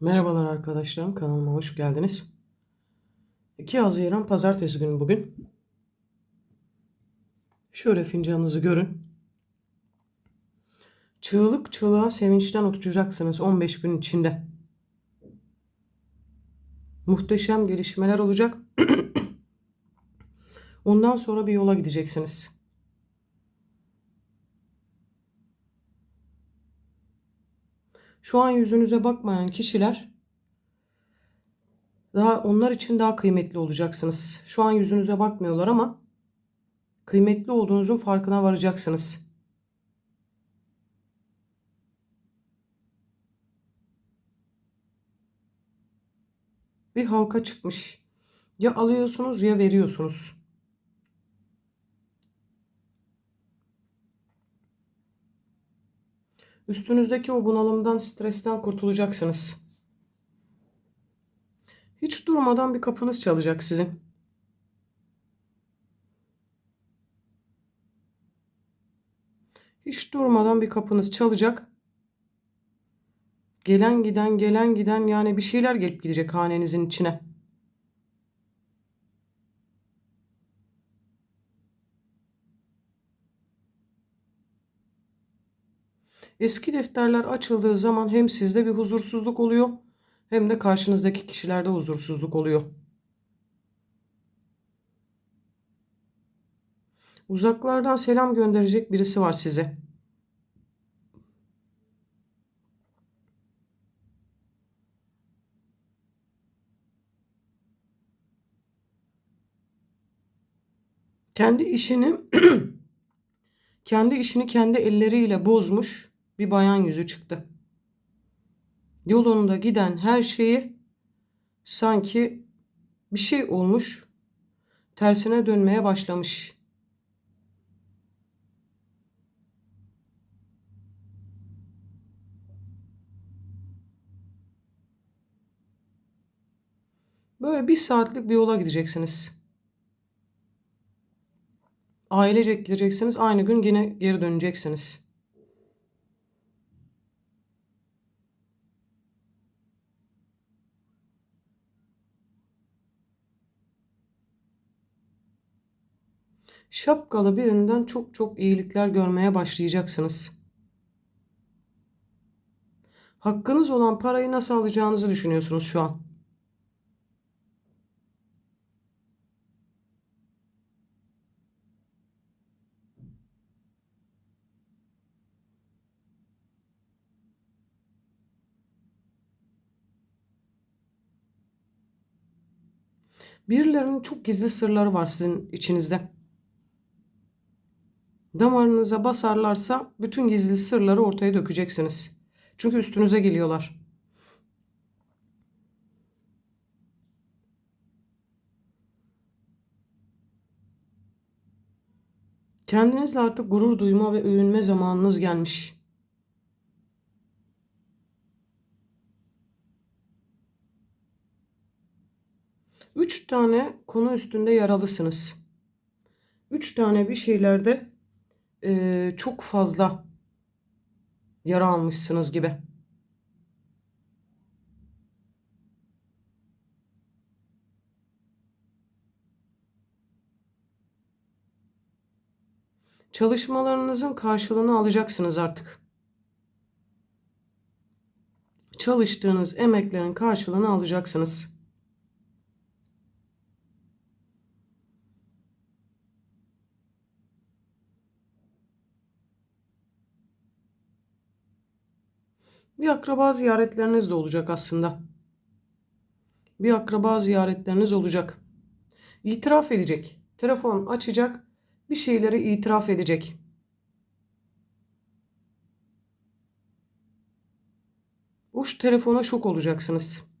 Merhabalar arkadaşlarım kanalıma hoş geldiniz. 2 Haziran Pazartesi günü bugün. Şöyle fincanınızı görün. Çığlık çığlığa sevinçten uçacaksınız 15 gün içinde. Muhteşem gelişmeler olacak. Ondan sonra bir yola gideceksiniz. Şu an yüzünüze bakmayan kişiler daha onlar için daha kıymetli olacaksınız. Şu an yüzünüze bakmıyorlar ama kıymetli olduğunuzun farkına varacaksınız. Bir halka çıkmış. Ya alıyorsunuz ya veriyorsunuz. Üstünüzdeki o bunalımdan, stresten kurtulacaksınız. Hiç durmadan bir kapınız çalacak sizin. Hiç durmadan bir kapınız çalacak. Gelen giden gelen giden yani bir şeyler gelip gidecek hanenizin içine. Eski defterler açıldığı zaman hem sizde bir huzursuzluk oluyor hem de karşınızdaki kişilerde huzursuzluk oluyor. Uzaklardan selam gönderecek birisi var size. Kendi işini kendi işini kendi elleriyle bozmuş bir bayan yüzü çıktı. Yolunda giden her şeyi sanki bir şey olmuş, tersine dönmeye başlamış. Böyle bir saatlik bir yola gideceksiniz. Ailecek gideceksiniz. Aynı gün yine geri döneceksiniz. Şapkalı birinden çok çok iyilikler görmeye başlayacaksınız. Hakkınız olan parayı nasıl alacağınızı düşünüyorsunuz şu an. Birilerinin çok gizli sırları var sizin içinizde. Damarınıza basarlarsa bütün gizli sırları ortaya dökeceksiniz. Çünkü üstünüze geliyorlar. Kendinizle artık gurur duyma ve övünme zamanınız gelmiş. Üç tane konu üstünde yaralısınız. Üç tane bir şeylerde e, çok fazla yara almışsınız gibi. Çalışmalarınızın karşılığını alacaksınız artık. Çalıştığınız emeklerin karşılığını alacaksınız. Bir akraba ziyaretleriniz de olacak aslında. Bir akraba ziyaretleriniz olacak. İtiraf edecek. Telefon açacak. Bir şeyleri itiraf edecek. Bu telefona şok olacaksınız.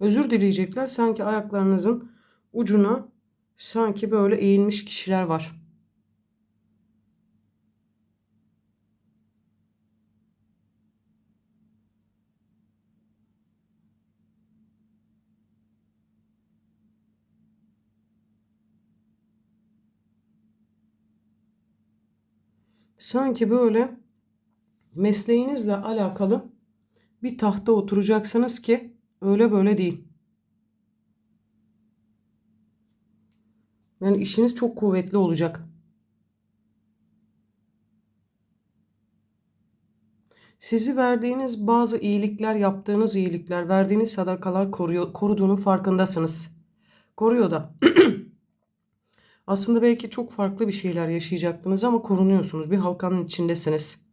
Özür dileyecekler. Sanki ayaklarınızın ucuna sanki böyle eğilmiş kişiler var. Sanki böyle mesleğinizle alakalı bir tahta oturacaksınız ki öyle böyle değil. Yani işiniz çok kuvvetli olacak. Sizi verdiğiniz bazı iyilikler, yaptığınız iyilikler, verdiğiniz sadakalar koruyor, koruduğunun farkındasınız. Koruyor da. Aslında belki çok farklı bir şeyler yaşayacaktınız ama korunuyorsunuz. Bir halkanın içindesiniz.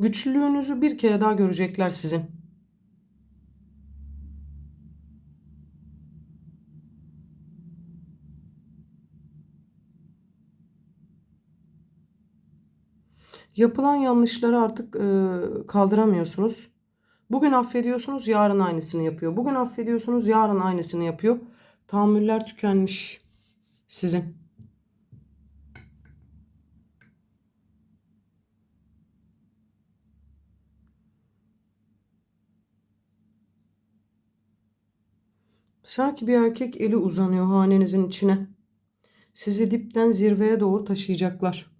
Güçlülüğünüzü bir kere daha görecekler sizin. Yapılan yanlışları artık e, kaldıramıyorsunuz. Bugün affediyorsunuz, yarın aynısını yapıyor. Bugün affediyorsunuz, yarın aynısını yapıyor. Tahammüller tükenmiş sizin. Sanki bir erkek eli uzanıyor hanenizin içine. Sizi dipten zirveye doğru taşıyacaklar.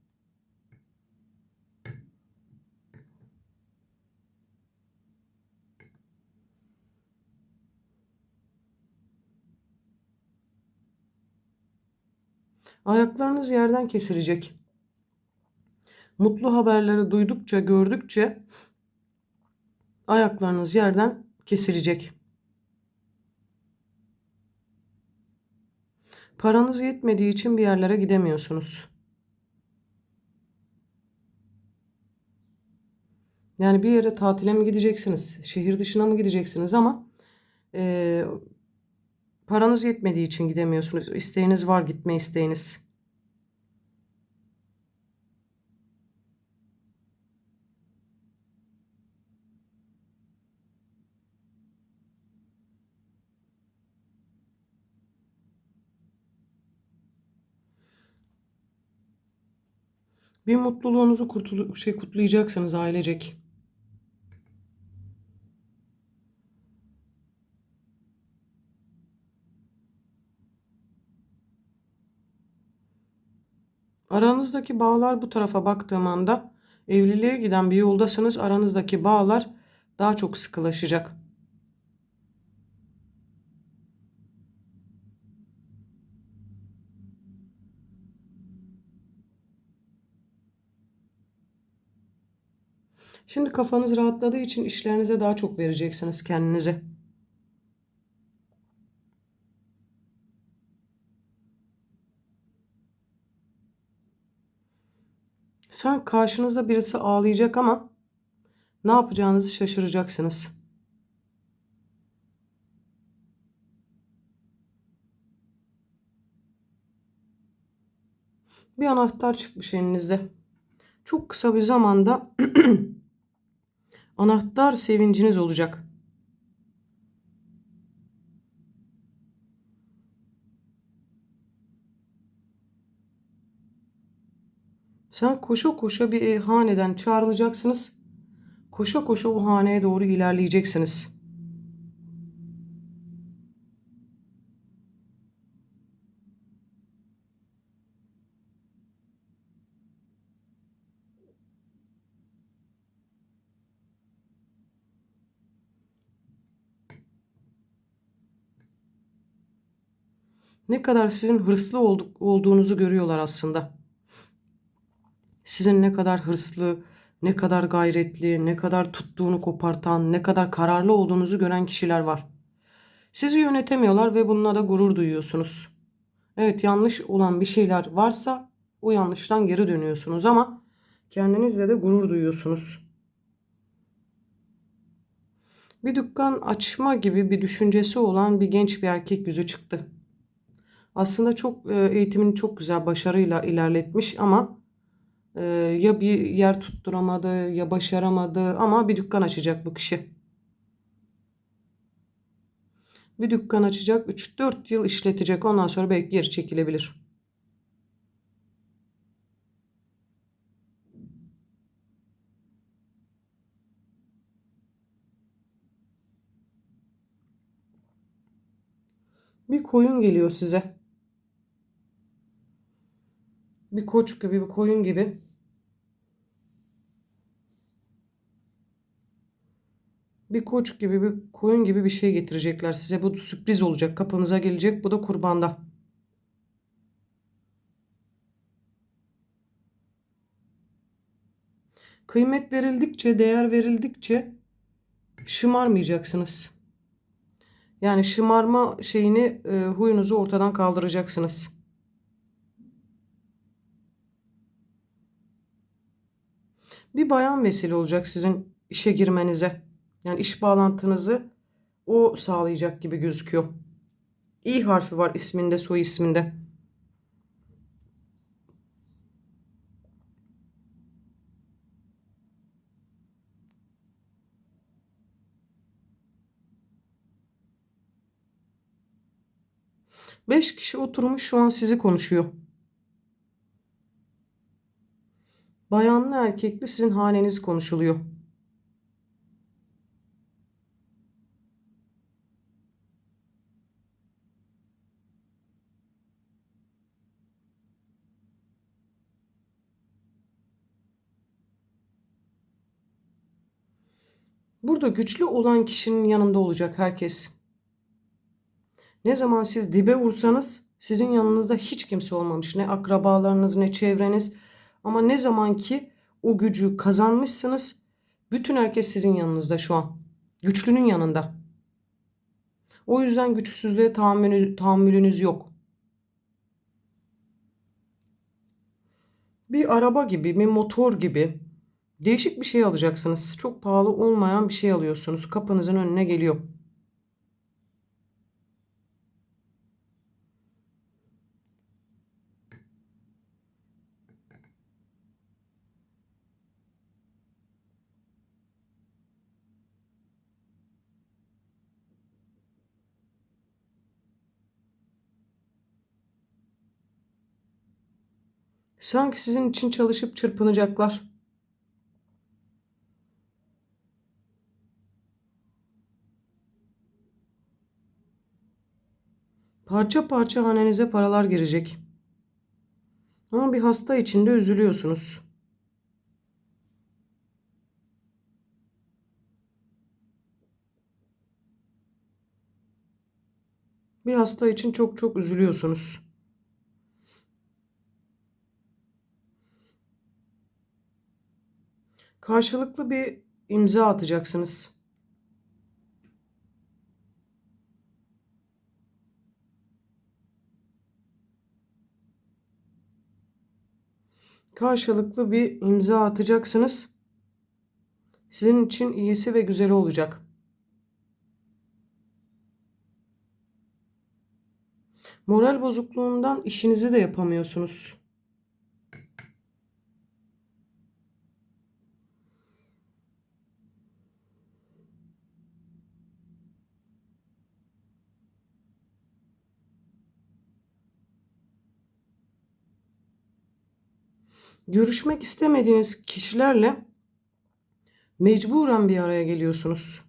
Ayaklarınız yerden kesilecek. Mutlu haberleri duydukça, gördükçe ayaklarınız yerden kesilecek. Paranız yetmediği için bir yerlere gidemiyorsunuz. Yani bir yere tatile mi gideceksiniz, şehir dışına mı gideceksiniz ama e, paranız yetmediği için gidemiyorsunuz. İsteğiniz var, gitme isteğiniz. Bir mutluluğunuzu kurtulu şey kutlayacaksınız ailecek. Aranızdaki bağlar bu tarafa baktığım anda evliliğe giden bir yoldasınız. Aranızdaki bağlar daha çok sıkılaşacak. Şimdi kafanız rahatladığı için işlerinize daha çok vereceksiniz kendinize. Sen karşınızda birisi ağlayacak ama ne yapacağınızı şaşıracaksınız. Bir anahtar çıkmış elinizde. Çok kısa bir zamanda anahtar sevinciniz olacak. Sen koşa koşa bir haneden çağrılacaksınız. Koşa koşa o haneye doğru ilerleyeceksiniz. Ne kadar sizin hırslı olduk, olduğunuzu görüyorlar aslında. Sizin ne kadar hırslı, ne kadar gayretli, ne kadar tuttuğunu kopartan, ne kadar kararlı olduğunuzu gören kişiler var. Sizi yönetemiyorlar ve bununla da gurur duyuyorsunuz. Evet yanlış olan bir şeyler varsa o yanlıştan geri dönüyorsunuz ama kendinizle de gurur duyuyorsunuz. Bir dükkan açma gibi bir düşüncesi olan bir genç bir erkek yüzü çıktı. Aslında çok e, eğitimini çok güzel başarıyla ilerletmiş ama e, ya bir yer tutturamadı ya başaramadı ama bir dükkan açacak bu kişi. Bir dükkan açacak 3-4 yıl işletecek ondan sonra belki geri çekilebilir. Bir koyun geliyor size. Bir koç gibi, bir koyun gibi. Bir koç gibi, bir koyun gibi bir şey getirecekler size. Bu sürpriz olacak. Kapınıza gelecek. Bu da kurbanda. Kıymet verildikçe, değer verildikçe şımarmayacaksınız. Yani şımarma şeyini, e, huyunuzu ortadan kaldıracaksınız. Bir bayan vesile olacak sizin işe girmenize. Yani iş bağlantınızı o sağlayacak gibi gözüküyor. İ harfi var isminde, soy isminde. Beş kişi oturmuş şu an sizi konuşuyor. Bayanlı erkekli sizin haneniz konuşuluyor. Burada güçlü olan kişinin yanında olacak herkes. Ne zaman siz dibe vursanız sizin yanınızda hiç kimse olmamış. Ne akrabalarınız ne çevreniz. Ama ne zaman ki o gücü kazanmışsınız bütün herkes sizin yanınızda şu an. Güçlünün yanında. O yüzden güçsüzlüğe tahammülü, tahammülünüz yok. Bir araba gibi, bir motor gibi değişik bir şey alacaksınız. Çok pahalı olmayan bir şey alıyorsunuz. Kapınızın önüne geliyor. Sanki sizin için çalışıp çırpınacaklar. Parça parça hanenize paralar girecek. Ama bir hasta içinde üzülüyorsunuz. Bir hasta için çok çok üzülüyorsunuz. Karşılıklı bir imza atacaksınız. Karşılıklı bir imza atacaksınız. Sizin için iyisi ve güzeli olacak. Moral bozukluğundan işinizi de yapamıyorsunuz. Görüşmek istemediğiniz kişilerle mecburen bir araya geliyorsunuz.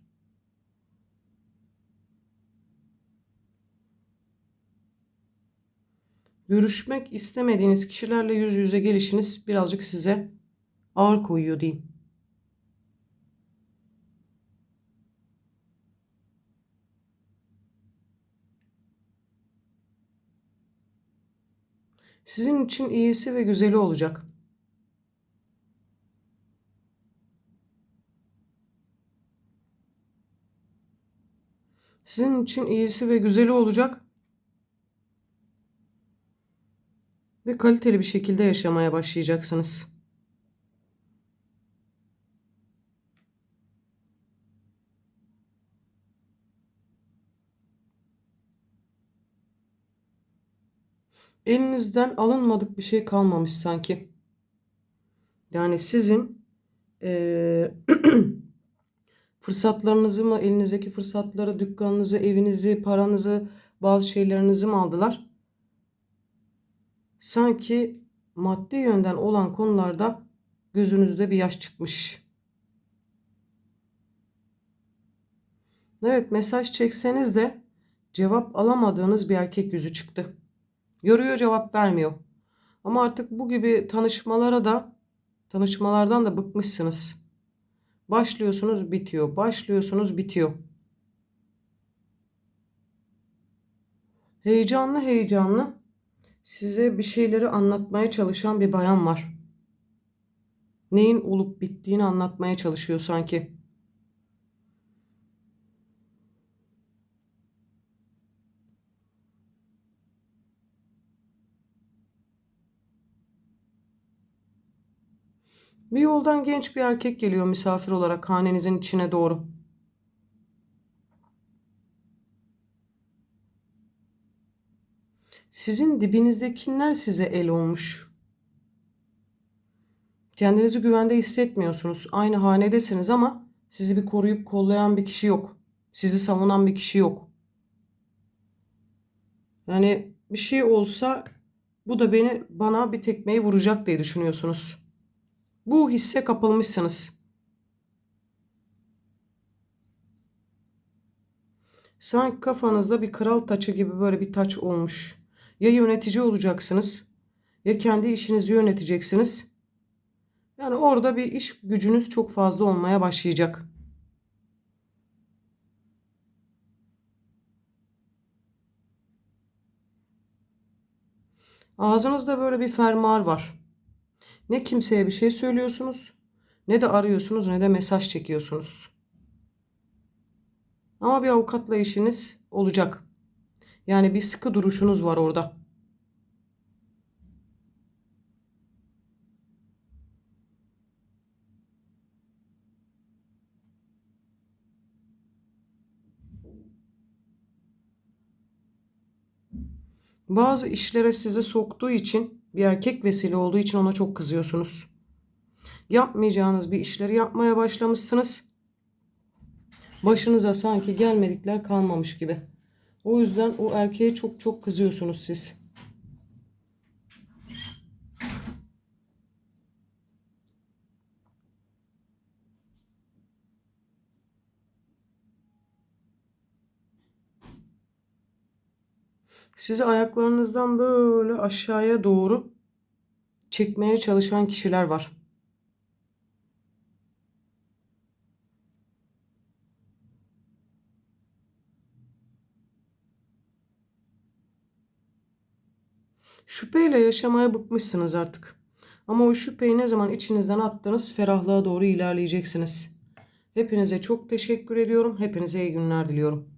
Görüşmek istemediğiniz kişilerle yüz yüze gelişiniz birazcık size ağır koyuyor diyeyim. Sizin için iyisi ve güzeli olacak. Sizin için iyisi ve güzeli olacak. Ve kaliteli bir şekilde yaşamaya başlayacaksınız. Elinizden alınmadık bir şey kalmamış sanki. Yani sizin ee, Fırsatlarınızı mı, elinizdeki fırsatları, dükkanınızı, evinizi, paranızı, bazı şeylerinizi mi aldılar? Sanki maddi yönden olan konularda gözünüzde bir yaş çıkmış. Evet mesaj çekseniz de cevap alamadığınız bir erkek yüzü çıktı. Yoruyor cevap vermiyor. Ama artık bu gibi tanışmalara da tanışmalardan da bıkmışsınız. Başlıyorsunuz bitiyor. Başlıyorsunuz bitiyor. Heyecanlı heyecanlı size bir şeyleri anlatmaya çalışan bir bayan var. Neyin olup bittiğini anlatmaya çalışıyor sanki. Bir yoldan genç bir erkek geliyor misafir olarak hanenizin içine doğru. Sizin dibinizdekiler size el olmuş. Kendinizi güvende hissetmiyorsunuz. Aynı hanedesiniz ama sizi bir koruyup kollayan bir kişi yok. Sizi savunan bir kişi yok. Yani bir şey olsa bu da beni bana bir tekmeyi vuracak diye düşünüyorsunuz. Bu hisse kapılmışsınız. Sanki kafanızda bir kral taçı gibi böyle bir taç olmuş. Ya yönetici olacaksınız ya kendi işinizi yöneteceksiniz. Yani orada bir iş gücünüz çok fazla olmaya başlayacak. Ağzınızda böyle bir fermuar var. Ne kimseye bir şey söylüyorsunuz, ne de arıyorsunuz, ne de mesaj çekiyorsunuz. Ama bir avukatla işiniz olacak. Yani bir sıkı duruşunuz var orada. Bazı işlere sizi soktuğu için bir erkek vesile olduğu için ona çok kızıyorsunuz. Yapmayacağınız bir işleri yapmaya başlamışsınız. Başınıza sanki gelmedikler kalmamış gibi. O yüzden o erkeğe çok çok kızıyorsunuz siz. Sizi ayaklarınızdan böyle aşağıya doğru çekmeye çalışan kişiler var. Şüpheyle yaşamaya bıkmışsınız artık. Ama o şüpheyi ne zaman içinizden attınız ferahlığa doğru ilerleyeceksiniz. Hepinize çok teşekkür ediyorum. Hepinize iyi günler diliyorum.